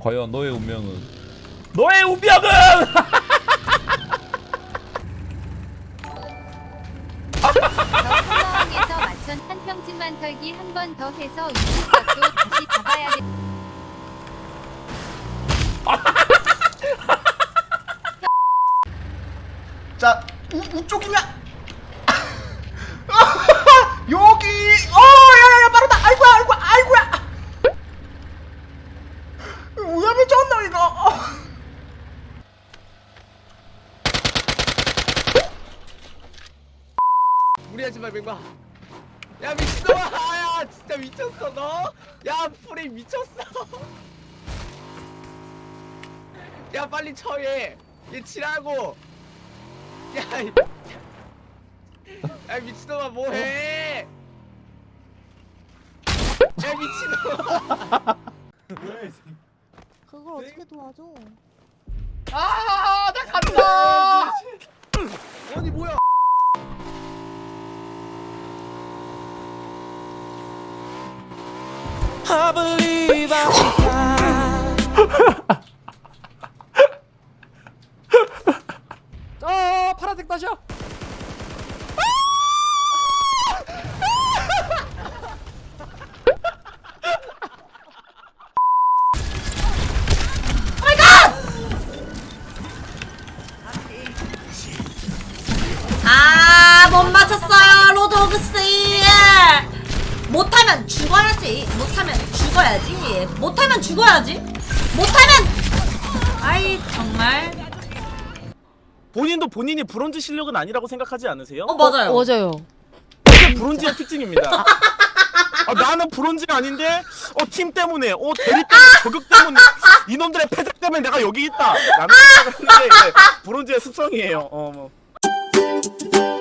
과연 너의 운명은 너의 운명은 한 평집만 털기 한 번 더 해서 이쪽도 다시 가봐야겠. 자, 우, 우쪽이냐? 여기! 어, 야, 야, 야, 빠르다! 아이고야, 아이고야, 아이고야! 졌나, 이거? 어. 무리하지 마 맹마 야 미친놈아 야 진짜 미쳤어 너야 프레임 미쳤어. 야 빨리 쳐얘얘 치라고. 야, 이- 야 미친놈아 뭐해? 야 미친놈아 어떻게 도와줘? 아, 나 간다! 아니 뭐야? 어 파란색 다시야 아, 못 맞췄어요, 로드오그스. 못하면 죽어야지. 못하면 죽어야지. 못하면 죽어야지. 못하면. 아이, 정말. 본인도 본인이 브론즈 실력은 아니라고 생각하지 않으세요? 어, 맞아요. 맞아요. 이게 브론즈의 특징입니다. 아, 나는 브론즈가 아닌데 어, 팀 때문에 어, 대리 때문에 저격 때문에 이놈들의 패작 때문에 내가 여기 있다 라는 생각을 했는데 이제 브론즈의 습성이에요 어, 뭐.